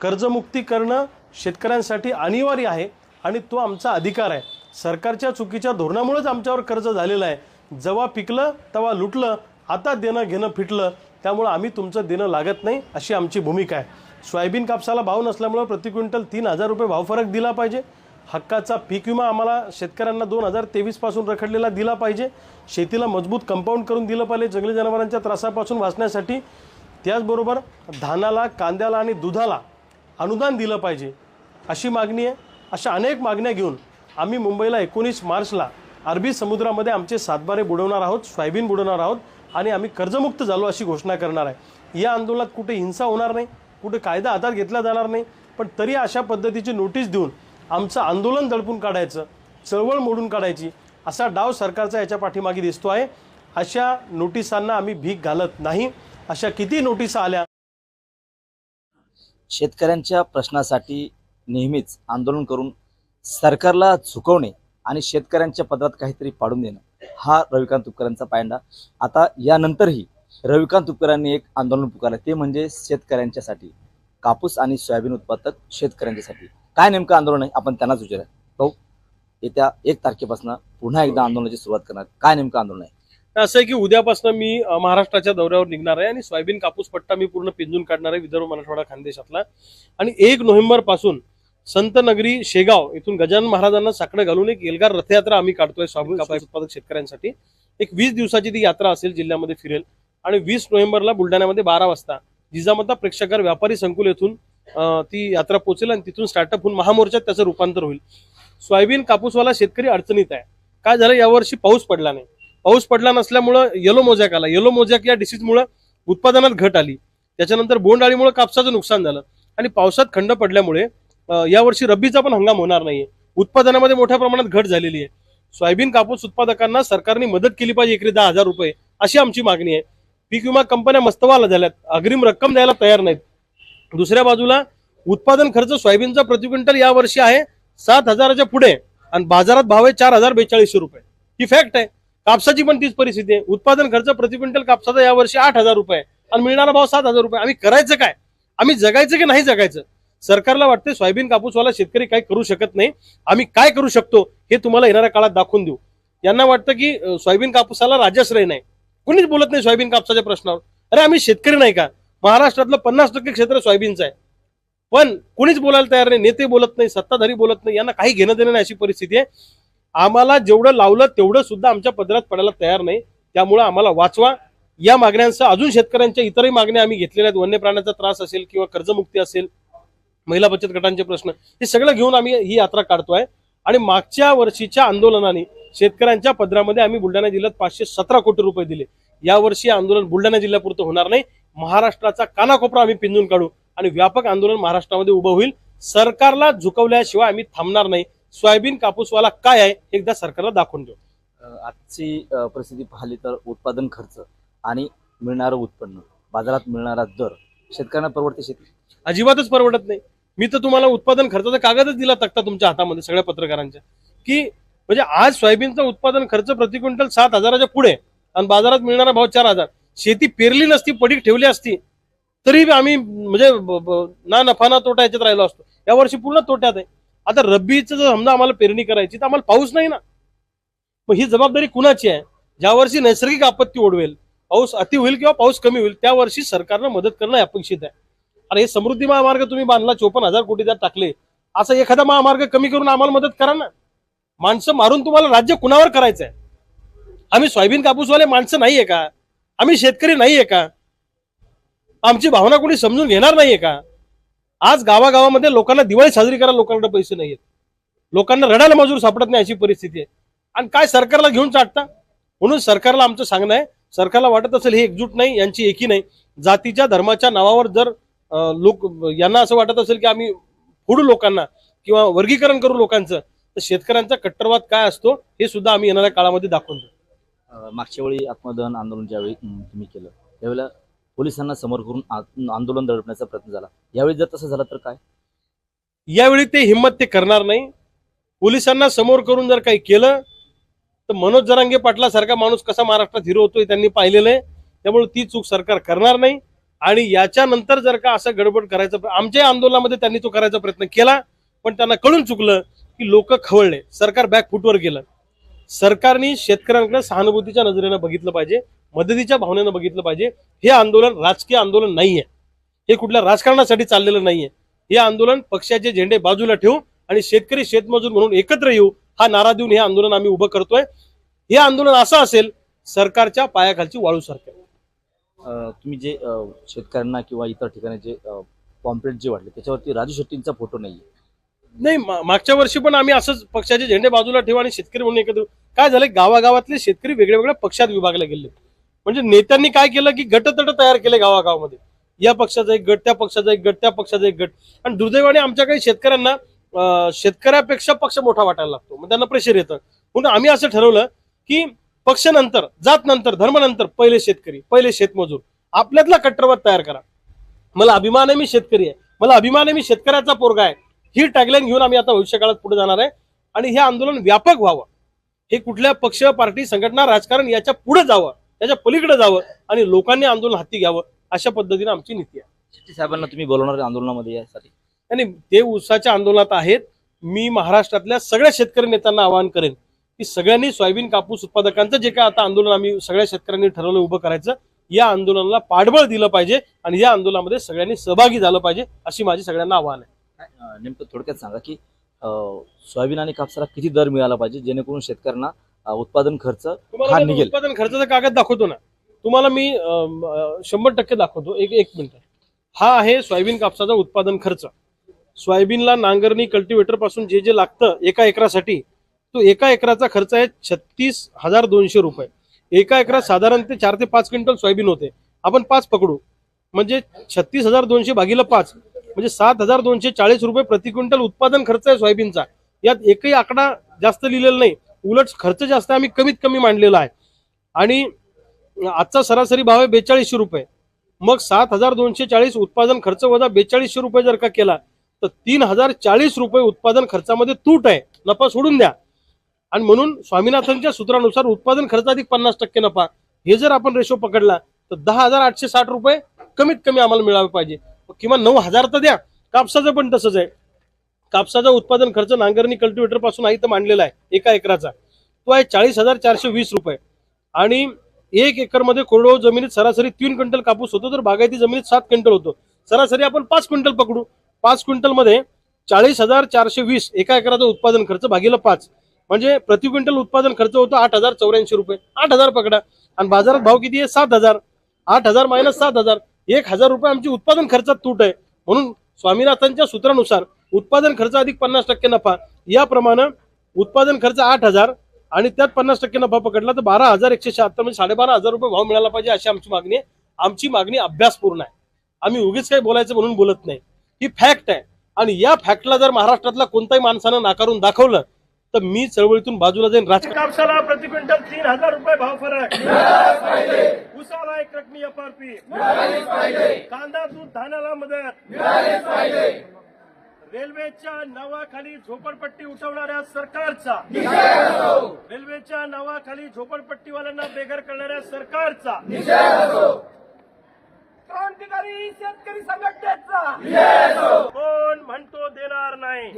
कर्जमुक्ती करणं शेतकऱ्यांसाठी अनिवार्य आहे आणि तो आमचा अधिकार आहे. सरकारच्या चुकीच्या धोरणामुळेच आमच्यावर कर्ज झालेलं आहे. जेव्हा पिकलं तेव्हा लुटलं आता देणं घेणं फिटलं त्यामुळं आम्ही तुमचं देणं लागत नाही अशी आमची भूमिका आहे. सोयाबीन कापसाला भाव नसल्यामुळं प्रति क्विंटल तीन हजार रुपये भाव फरक दिला पाहिजे. हक्काचा पीक विमा आम्हाला शेतकऱ्यांना दोन हजार तेवीसपासून रखडलेला दिला पाहिजे. शेतीला मजबूत कंपाऊंड करून दिलं पाहिजे जंगली जनावरांच्या त्रासापासून वाचण्यासाठी. त्याचबरोबर धानाला कांद्याला आणि दुधाला अनुदान दिलं पाहिजे. अशी मागणी आहे. अशा अनेक मागण्या घेऊन आम्ही मुंबईला एकोणीस मार्चला अरबी समुद्रामध्ये आमचे सातबारे बुडवणार आहोत सोयाबीन बुडवणार आहोत आणि आम्ही कर्जमुक्त झालो अशी घोषणा करणार आहे. या आंदोलनात कुठे हिंसा होणार नाही कुठे कायदा हातात घेतला जाणार नाही पण तरी अशा पद्धतीची नोटीस देऊन आमचं आंदोलन दडपून काढायचं चळवळ मोडून काढायची असा डाव सरकारचा याच्या पाठीमागे दिसतो आहे. अशा नोटिसांना आम्ही भीक घालत नाही. अशा किती नोटिसा आल्या शेतकऱ्यांच्या प्रश्नासाठी नेहमीच आंदोलन करून सरकारला झुकवणे आणि शेतकऱ्यांच्या पदरात काहीतरी पाडून देणं हा रविकांत तुपकरांचा पायंडा. आता यानंतरही रविकांत तुपकरांनी एक आंदोलन पुकारलं ते म्हणजे शेतकऱ्यांच्यासाठी कापूस आणि सोयाबीन उत्पादक शेतकऱ्यांच्यासाठी. काय नेमकं आंदोलन आहे? आपण त्यांनाच विचारूया. भाऊ येत्या एक तारखेपासून पुन्हा एकदा आंदोलनाची सुरुवात करणार. काय नेमकं आंदोलन आहे? असं आहे की उद्यापासून मी महाराष्ट्राच्या दौऱ्यावर निघणार आहे आणि सोयाबीन कापूस पट्टा मी पूर्ण पिंजून काढणार आहे विदर्भ मराठवाडा खानदेशातला. आणि एक नोव्हेंबरपासून संत नगरी शेगाव इथून गजानन महाराजांना साकडं घालून एक एल्गार रथयात्रा आम्ही काढतोय सोयाबीन कापूस उत्पादक शेतकऱ्यांसाठी. एक वीस दिवसाची ती यात्रा असेल जिल्ह्यामध्ये फिरेल. आणि वीस नोव्हेंबरला बुलढाण्यामध्ये बारा वाजता जिजामाता प्रेक्षागार व्यापारी संकुल येथून ती यात्रा पोहोचेल आणि तिथून स्टार्टअप होऊन महामोर्चात त्याचं रूपांतर होईल. सोयाबीन कापूसवाला शेतकरी अडचणीत आहे. काय झालं? यावर्षी पाऊस पडला नाही. पाऊस पडला नसल्यामुळं येलो मोजॅक आला. येलो मोजॅक या डिसीजमुळं उत्पादनात घट आली. त्याच्यानंतर बोंडअळीमुळे कापसाचं नुकसान झालं. आणि पावसात खंड पडल्यामुळे यावर्षी रब्बीचा पण हंगाम होणार नाहीये. उत्पादनामध्ये मोठ्या प्रमाणात घट झालेली आहे सोयाबीन कापूस उत्पादकांना सरकारने मदत केली पाहिजे एकरी दहा हजार रुपये अशी आमची मागणी आहे. पीक विमा कंपन्या मस्तवाला झाल्यात. अग्रिम रक्कम द्यायला तयार नाहीत. दुसऱ्या बाजूला उत्पादन खर्च सोयाबीनचा प्रति क्विंटल यावर्षी आहे सात हजाराच्या पुढे आणि बाजारात भाव आहे चार हजार बेचाळीसशे रुपये. ही फॅक्ट आहे. कापसाची पण तीच परिस्थिती आहे. उत्पादन खर्च प्रति क्विंटल कापसाचा यावर्षी आठ हजार रुपये आणि मिळणारा भाव सात हजार रुपये आम्ही करायचं काय? आम्ही जगायचं की नाही जगायचं? सरकारला वाटते सोयाबीन कापूसवाला शेतकरी काही करू शकत नाही. आम्ही काय करू शकतो हे तुम्हाला येणाऱ्या काळात दाखवून देऊ. यांना वाटतं की सोयाबीन कापूसाला राजाश्रय नाही. कोणीच बोलत नाही सोयाबीन कापसाच्या प्रश्नावर. अरे आम्ही शेतकरी नाही का? महाराष्ट्रातलं पन्नास टक्के क्षेत्र सोयाबीनचं आहे. पण कोणीच बोलायला तयार नाही. नेते बोलत नाही सत्ताधारी बोलत नाही. यांना काही घेणं देणं नाही अशी परिस्थिती आहे. आम्हाला जेवढं लावलं तेवढं सुद्धा आमच्या पदरात पडायला तयार नाही. त्यामुळं आम्हाला वाचवा. या मागण्यांसह अजून शेतकऱ्यांच्या इतरही मागण्या आम्ही घेतलेल्या आहेत. वन्य प्राण्याचा त्रास असेल किंवा कर्जमुक्ती असेल महिला बचत गटांचे प्रश्न हे सगळं घेऊन आम्ही ही यात्रा काढतोय. आणि मागच्या वर्षीच्या आंदोलनाने शेतकऱ्यांच्या पदरामध्ये आम्ही बुलढाणा जिल्ह्यात पाचशे सतरा कोटी रुपये दिले. यावर्षी आंदोलन बुलढाणा जिल्ह्यापुरतं होणार नाही. महाराष्ट्राचा कानाकोपरा आम्ही पिंजून काढू आणि व्यापक आंदोलन महाराष्ट्रामध्ये उभं होईल. सरकारला झुकवल्याशिवाय आम्ही थांबणार नाही. सोयाबीन कापूसवाला काय आहे एकदा सरकारला दाखवून देऊ. आजची परिस्थिती पाहिली तर उत्पादन खर्च आणि मिळणारं उत्पन्न बाजारात मिळणारा दर शेतकऱ्यांना परवडते शेती? अजिबातच परवडत नाही. मी तर तुम्हाला उत्पादन खर्चाचा कागदच दिला तक्ता तुमच्या हातामध्ये सगळ्या पत्रकारांच्या. की म्हणजे आज सोयाबीनचं उत्पादन खर्च प्रति क्विंटल सात हजाराच्या पुढे आणि बाजारात मिळणारा भाव चार हजार. शेती पेरली नसती पडीक ठेवली असती तरी आम्ही म्हणजे ना नफा ना तोटा याच्यात राहिलो असतो. यावर्षी पूर्ण तोट्यात आहे. आता रब्बीचं जर समजा आम्हाला पेरणी करायची तर आम्हाला पाऊस नाही ना. मग ही जबाबदारी कुणाची आहे? ज्या वर्षी नैसर्गिक आपत्ती ओढवेल पाऊस अति होईल किंवा पाऊस कमी होईल त्या वर्षी सरकारनं मदत करणं अपेक्षित आहे. आणि हे समृद्धी महामार्ग तुम्ही बांधला चोपन्न हजार कोटी त्यात टाकले असा एखादा महामार्ग कमी करून आम्हाला मदत करा ना. माणसं मारून तुम्हाला राज्य कुणावर करायचं आहे आम्ही सोयाबीन कापूसवाले माणसं नाहीये का? आम्ही शेतकरी नाहीये का? आमची भावना कोणी समजून घेणार नाहीये का? आज गावागावामध्ये लोकांना दिवाळी साजरी करायला लोकांकडे पैसे नाहीयेत. लोकांना रडायला मजूर सापडत नाही अशी परिस्थिती आहे. आणि काय सरकारला घेऊन चाटता? म्हणून सरकारला आमचं सांगणं आहे सरकारला वाटत असेल हे एकजूट नाही यांची एकी नाही. जातीच्या धर्माच्या नावावर जर लोक यांना असं वाटत असेल की आम्ही फोडू लोकांना किंवा वर्गीकरण करू लोकांचं तर शेतकऱ्यांचा कट्टरवाद काय असतो हे सुद्धा आम्ही येणाऱ्या काळामध्ये दाखवून देऊ. मागच्या वेळी आत्मदहन आंदोलन ज्यावेळी तुम्ही केलं त्यावेळेला पोलिसांना समोर करून आंदोलन दडपण्याचा प्रयत्न झाला. यावेळी जर तसं झालं तर काय? यावेळी ते हिंमत ते करणार नाही. पोलिसांना समोर करून जर काही केलं तर मनोज जरांगे पाटलासारखा माणूस कसा महाराष्ट्रात हिरो होतोय त्यांनी पाहिलेलं आहे. त्यामुळे ती चूक सरकार करणार नाही. आणि याच्यानंतर जर का असं गडबड करायचं आमच्या आंदोलनामध्ये त्यांनी तो करायचा प्रयत्न केला पण त्यांना कळून चुकलं की लोक खवळले. सरकार बॅकफूटवर गेलं. सरकारने शेतकऱ्यांकडे सहानुभूतीच्या नजरेनं बघितलं पाहिजे. मदतीच्या भावनेनं बघितलं पाहिजे. हे आंदोलन राजकीय आंदोलन नाहीये. हे कुठल्या राजकारणासाठी चाललेलं नाहीये. हे आंदोलन पक्षाचे झेंडे बाजूला ठेवू आणि शेतकरी शेतमजूर म्हणून एकत्र येऊ हा नारा देऊन हे आंदोलन आम्ही उभं करतोय. हे आंदोलन असं असेल सरकारच्या पायाखालची वाळू सारखं अं, तुम्ही जे शेतकऱ्यांना किंवा इतर ठिकाणी जे पॉम्पलेट जे वाटले त्याच्यावरती राजू शेट्टींचा फोटो नाहीये. नाही मा- मागच्या वर्षी पण आम्ही असंच पक्षाचे झेंडे बाजूला ठेवू आणि शेतकरी म्हणून एकत्र. काय झालं गावागावातले शेतकरी वेगळ्या वेगळ्या पक्षात विभागले गेले. म्हणजे नेत्यांनी काय केलं की गटतट तयार केले गावागावामध्ये. या पक्षाचा एक गट त्या पक्षाचा एक गट त्या पक्षाचा एक गट. आणि दुर्दैवाने आमच्या काही शेतकऱ्यांना अं, शेतकऱ्यापेक्षा पक्ष मोठा वाटायला लागतो. मग त्यांना प्रेशर येतं. म्हणून आम्ही असं ठरवलं की पक्ष नंतर जात नंतर धर्म नंतर पहिले शेतकरी पहिले शेतमजूर आपल्यातला कट्टरवाद तयार करा. मला अभिमान आहे मी शेतकरी आहे. मला अभिमान आहे मी शेतकऱ्याचा पोरगा आहे. ही टॅगलाईन घेऊन आम्ही आता भविष्यकाळात पुढे जाणार आहे. आणि हे आंदोलन व्यापक व्हावं. हे कुठल्या पक्ष पार्टी संघटना राजकारण याच्यापुढे जावं. त्याच्या पलीकडे जावं आणि लोकांनी आंदोलन हाती घ्यावं अशा पद्धतीने आमची नीती आहे. शेट्टी साहेबांना तुम्ही बोलवणार आंदोलनामध्ये यासाठी? आणि ते उसाच्या आंदोलनात आहेत. मी महाराष्ट्रातल्या सगळ्या शेतकरी नेत्यांना आवाहन करेन की सगळ्यांनी सोयाबीन कापूस उत्पादकांचं जे काय आता आंदोलन आम्ही सगळ्या शेतकऱ्यांनी ठरवलं उभं करायचं या आंदोलनाला पाठबळ दिलं पाहिजे आणि या आंदोलनामध्ये सगळ्यांनी सहभागी झालं पाहिजे अशी माझी सगळ्यांना आव्हान आहे. नेमकं थोडक्यात सांगा की सोयाबीन आणि कापसाला किती दर मिळाला पाहिजे जेणेकरून शेतकऱ्यांना उत्पादन खर्च हा निघेल. उत्पादन खर्चाचा कागद दाखवतो ना तुम्हाला मी शंभर टक्के दाखवतो. एक एक मिनिट. हा आहे सोयाबीन कापसाचा उत्पादन खर्च. सोयाबीनला नांगरणी कल्टिवेटरपासून जे जे लागतं एका एकरासाठी तो एका एकराचा खर्च आहे छत्तीस हजार दोनशे रुपये. एका एकरात साधारण ते चार ते पाच क्विंटल सोयाबीन होते. आपण पाच पकडू. म्हणजे छत्तीस हजार दोनशे भागीला पाच म्हणजे सात हजार दोनशे चाळीस रुपये प्रति क्विंटल उत्पादन खर्च आहे सोयाबीनचा. यात एकही आकडा जास्त लिहिलेला नाही. उलट खर्च जास्त आम्ही कमीत कमी मांडलेला आहे. आणि आजचा सरासरी भाव आहे बेचाळीसशे रुपये. मग सात हजार दोनशे चाळीस उत्पादन खर्च वजा बेचाळीसशे रुपये जर का केला तर तीन हजार चाळीस रुपये उत्पादन खर्चामध्ये तूट आहे. नफा सोडून द्या. आणि म्हणून स्वामीनाथनच्या सूत्रानुसार उत्पादन खर्च अधिक पन्नास टक्के नफा. हे जर आपण रेशो पकडला तर दहा हजार आठशे साठ रुपये कमीत कमी आम्हाला मिळावे पाहिजे. किंवा नऊ हजार तर द्या. कापसाचं पण तसंच आहे. कापसाचा उत्पादन खर्च नांगरणी कल्टिवेटरपासून आहे तर मांडलेला आहे एका एकराचा. तो आहे चाळीस हजार चारशे वीस रुपये. आणि एक एकरमध्ये कोरडवाहू जमिनीत सरासरी तीन क्विंटल कापूस होतो तर बागायती जमिनीत सात क्विंटल होतो. सरासरी आपण पाच क्विंटल पकडू. पाच क्विंटलमध्ये चाळीस हजार चारशे वीस एका एकराचा उत्पादन खर्च भागीला पाच. म्हणजे प्रति क्विंटल उत्पादन खर्च होतो आठ हजार चौऱ्याऐंशी रुपये. आठ हजार पकडा. आणि बाजारात भाव किती आहे? सात हजार. आठ हजार मायनस सात हजार. एक हजार रुपये आमची उत्पादन खर्चात तूट आहे. म्हणून स्वामीनाथांच्या सूत्रानुसार उत्पादन खर्च अधिक पन्नास टक्के नफा. याप्रमाणे उत्पादन खर्च आठ हजार आणि त्यात पन्नास टक्के नफा पकडला तर बारा हजार एकशे शहात्तर म्हणजे साडेबारा हजार रुपये भाव मिळाला पाहिजे अशी आमची मागणी आहे. आमची मागणी अभ्यासपूर्ण आहे. आम्ही उगीच काही बोलायचं म्हणून बोलत नाही. ही फॅक्ट आहे. आणि या फॅक्टला जर महाराष्ट्रातला कोणत्याही माणसानं नाकारून दाखवलं तर मी चळवळीतून बाजूला जाईन. राजकारण कापसाला प्रति क्विंटल तीन हजार रुपये भाव फरक. उसाला एक रकमी एफआरपी कांदा दूध धान्याला मदत. रेल्वेच्या नावाखाली झोपडपट्टी उठवणाऱ्या सरकारचा. रेल्वेच्या नावाखाली झोपडपट्टीवाल्यांना बेघर करणाऱ्या सरकारचा. क्रांतिकारी शेतकरी संघटनेचा. कोण म्हणतो देणार नाही.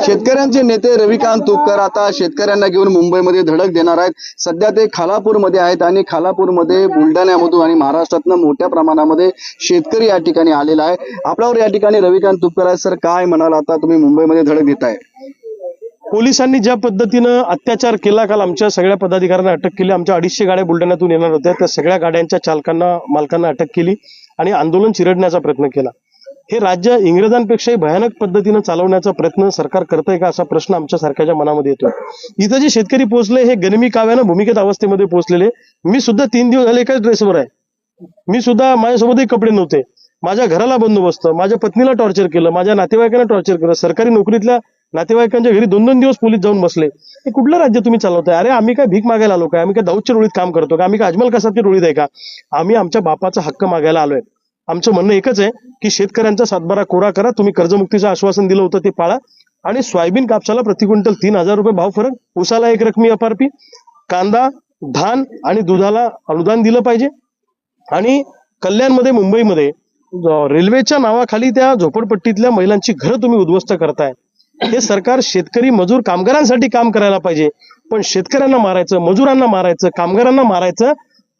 शेतकऱ्यांचे नेते रविकांत तुपकर आता शेतकऱ्यांना घेऊन मुंबईमध्ये धडक देणार आहेत. सध्या ते खालापूरमध्ये आहेत आणि खालापूरमध्ये बुलढाण्यामधून आणि महाराष्ट्रातनं मोठ्या प्रमाणामध्ये शेतकरी या ठिकाणी आलेला आहे. आपल्यावर या ठिकाणी रविकांत तुपकर आहेत. सर काय म्हणाल? आता तुम्ही मुंबईमध्ये धडक देताय. पोलिसांनी ज्या पद्धतीनं अत्याचार केला काल आमच्या सगळ्या पदाधिकाऱ्यांना अटक केली. आमच्या अडीचशे गाड्या बुलढाण्यातून येणार होत्या. त्या सगळ्या गाड्यांच्या चालकांना मालकांना अटक केली आणि आंदोलन चिरडण्याचा प्रयत्न केला. हे राज्य इंग्रजांपेक्षाही भयानक पद्धतीनं चालवण्याचा प्रयत्न सरकार करतंय का असा प्रश्न आमच्या सारख्याच्या मनामध्ये येतो इथं जे शेतकरी पोहोचले हे गनिमी काव्यानं भूमिकेत अवस्थेमध्ये पोहोचलेले. मी सुद्धा तीन दिवस झाले एकाच ड्रेसवर आहे. मी सुद्धा माझ्यासोबतही कपडे नव्हते. माझ्या घराला बंदोबस्त माझ्या पत्नीला टॉर्चर केलं माझ्या नातेवाईकांना टॉर्चर केलं सरकारी नोकरीतल्या नातेवाईकांच्या घरी दोन दोन दिवस पोलीस जाऊन बसले. हे कुठलं राज्य तुम्ही चालवताय? अरे आम्ही काय भीक मागायला आलो काय? आम्ही काय दाऊदच्या रोळीत काम करतो का? आम्ही काय अजमल कसाबच्या रोळीत आहे का? आम्ही आमच्या बापाचा हक्क मागायला आलोय. आमचं म्हणणं एकच आहे की शेतकऱ्यांचा सातबारा कोरा करा. तुम्ही कर्जमुक्तीचं आश्वासन दिलं होतं ते पाळा. आणि सोयाबीन कापसाला प्रति क्विंटल तीन हजार रुपये भाव फरक. उसाला एक रकमी एफआरपी कांदा धान आणि दुधाला अनुदान दिलं पाहिजे. आणि कल्याणमध्ये मुंबईमध्ये रेल्वेच्या नावाखाली त्या झोपडपट्टीतल्या महिलांची घरं तुम्ही उद्ध्वस्त करताय. हे सरकार शेतकरी मजूर कामगारांसाठी काम करायला पाहिजे. पण शेतकऱ्यांना मारायचं मजुरांना मारायचं कामगारांना मारायचं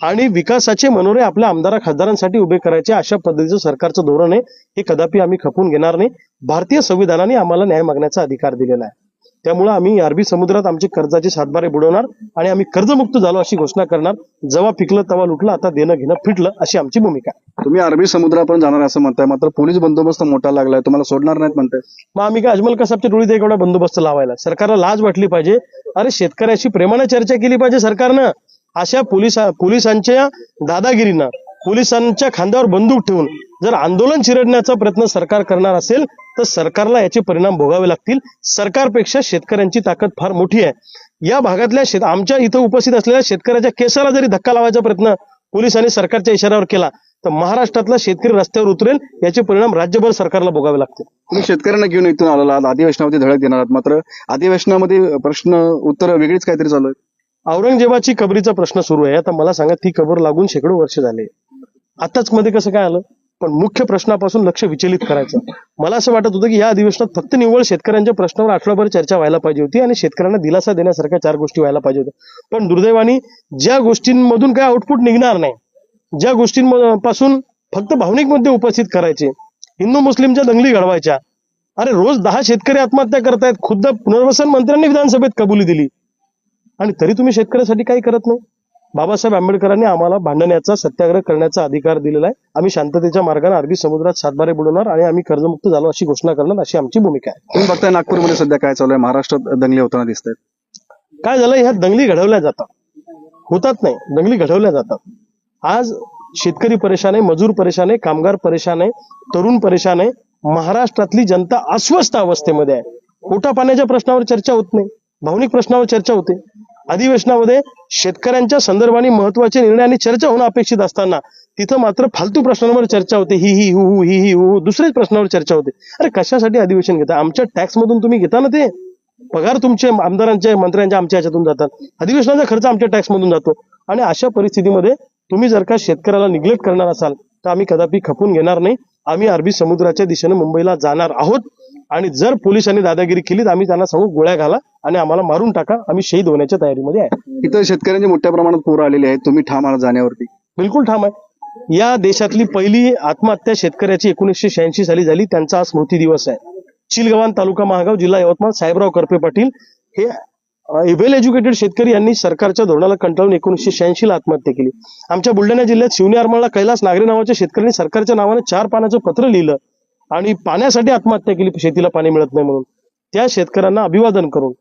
आणि विकासाचे मनोरे आपल्या आमदार खासदारांसाठी उभे करायचे अशा पद्धतीचं सरकारचं धोरण आहे हे कदापि आम्ही खपून घेणार नाही. भारतीय संविधानाने आम्हाला न्याय मागण्याचा अधिकार दिलेला आहे. त्यामुळे आम्ही अरबी समुद्रात आमचे कर्जाचे सातबारे बुडवणार आणि आम्ही कर्जमुक्त झालो अशी घोषणा करणार. जेव्हा पिकलं तेव्हा लुटलं आता देणं घेणं फिटलं अशी आमची भूमिका आहे. तुम्ही अरबी समुद्रापर्यंत जाणार असं म्हणताय. मात्र पोलीस बंदोबस्त मोठा लागलाय. तुम्हाला सोडणार नाहीत म्हणताय. मग आम्ही काय अजमल कसाबच्या डोळीत एक एवढा बंदोबस्त लावायला? सरकारला लाज वाटली पाहिजे. अरे शेतकऱ्याशी प्रेमाने चर्चा केली पाहिजे सरकारनं. अशा पोलिसा पोलिसांच्या दादागिरीनं पोलिसांच्या खांद्यावर बंदूक ठेवून जर आंदोलन चिरडण्याचा प्रयत्न सरकार करणार असेल तर सरकारला याचे परिणाम भोगावे लागतील. सरकारपेक्षा शेतकऱ्यांची ताकद फार मोठी आहे. या भागातल्या शेत आमच्या इथं उपस्थित असलेल्या शेतकऱ्याच्या केसाला जरी धक्का लावायचा प्रयत्न पोलिसांनी सरकारच्या इशाऱ्यावर केला तर महाराष्ट्रातला शेतकरी रस्त्यावर उतरेल याचे परिणाम राज्यभर सरकारला भोगावे लागतील. तुम्ही शेतकऱ्यांना घेऊन इथून आला आहात. अधिवेशनामध्ये धडक देणार आहात. मात्र अधिवेशनामध्ये प्रश्न उत्तर वेगळीच काहीतरी चालू आहे. औरंगजेबाची कबरीचा प्रश्न सुरू आहे. आता मला सांगा ती कबर लागून शेकडो वर्ष झाले. आताच मध्ये कसं काय आलं? पण मुख्य प्रश्नापासून लक्ष विचलित करायचं. मला असं वाटत होतं की या अधिवेशनात फक्त निव्वळ शेतकऱ्यांच्या प्रश्नावर आठवडाभर चर्चा व्हायला पाहिजे होती आणि शेतकऱ्यांना दिलासा देण्यासारख्या चार गोष्टी व्हायला पाहिजे होत्या. पण दुर्दैवाने ज्या गोष्टींमधून काय आउटपुट निघणार नाही ज्या गोष्टींपासून फक्त भावनिक मुद्दे उपस्थित करायचे हिंदू मुस्लिमच्या दंगली घडवायच्या अरे रोज दहा शेतकरी आत्महत्या करतायत खुद्द पुनर्वसन मंत्र्यांनी विधानसभेत कबुली दिली. आणि तरी तुम्ही शेतकऱ्यासाठी काही करत नाही. बाबासाहेब आंबेडकरांनी आम्हाला भांडण्याचा सत्याग्रह करण्याचा अधिकार दिलेला आहे. आम्ही शांततेच्या मार्गाने अरबी समुद्रात सातबारे बुडवणार आणि आम्ही कर्जमुक्त झालो अशी घोषणा करणार अशी आमची भूमिका आहे. तुम्ही बघताय नागपूरमध्ये सध्या काय चालू आहे? महाराष्ट्रात दंगली होताना दिसत आहेत काय झालं? ह्या दंगली घडवल्या जातात. होतात नाही. दंगली घडवल्या जातात. आज शेतकरी परेशान आहे मजूर परेशान आहे कामगार परेशान आहे तरुण परेशान आहे. महाराष्ट्रातली जनता अस्वस्थ अवस्थेमध्ये आहे. पोटा पाण्याच्या प्रश्नावर चर्चा होत नाही. भावनिक प्रश्नावर चर्चा होते. अधिवेशनामध्ये शेतकऱ्यांच्या संदर्भाने महत्त्वाचे निर्णय आणि चर्चा होणं अपेक्षित असताना तिथं मात्र फालतू प्रश्नांवर चर्चा होते. ही he who who he he who हु दुसऱ्याच प्रश्नावर चर्चा होते. अरे कशासाठी अधिवेशन घेता? आमच्या टॅक्समधून तुम्ही घेता ना ते? पगार तुमचे आमदारांच्या मंत्र्यांच्या आमच्या ह्याच्यातून जातात. अधिवेशनाचा खर्च आमच्या टॅक्स मधून जातो. आणि अशा परिस्थितीमध्ये तुम्ही जर का शेतकऱ्याला निग्लेक्ट करणार असाल तर आम्ही कदापि खपून घेणार नाही. आम्ही अरबी समुद्राच्या दिशेने मुंबईला जाणार आहोत. आणि जर पोलिसांनी दादागिरी केली तर आम्ही त्यांना सांगू गोळ्या घाला आणि आम्हाला मारून टाका. आम्ही शहीद होण्याच्या तयारीमध्ये आहे. इथं शेतकऱ्यांची मोठ्या प्रमाणात पूर आलेली आहेत. तुम्ही ठाम आहात जाण्यावरती. बिलकुल ठाम आहे. या देशातली पहिली आत्महत्या शेतकऱ्याची एकोणीसशे शहाऐंशी साली झाली. त्यांचा आज स्मृती दिवस आहे. चिलगवान तालुका महागाव जिल्हा यवतमाळ साहेबराव करपे पाटील हे वेल एज्युकेटेड शेतकरी यांनी सरकारच्या धोरणाला कंटाळून एकोणीसशे शहाऐंशी ला आत्महत्या केली. आमच्या बुलढाणा जिल्ह्यात शिवनी आरमाळला कैलास नागरे नावाच्या शेतकऱ्यांनी सरकारच्या नावाने चार पानाचं पत्र लिहिलं. आणि पाण्यासाठी आत्महत्या केली शेतीला पाणी मिळत नाही म्हणून. त्या शेतकऱ्यांना अभिवादन करून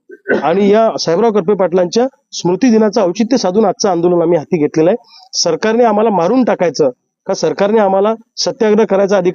आणि या साहेबराव करपे पाटलांच्या स्मृती दिनाचं औचित्य साधून आजचं आंदोलन आम्ही हाती घेतलेलं आहे. सरकारने आम्हाला मारून टाकायचं का सरकारने आम्हाला सत्याग्रह करायचा अधिकार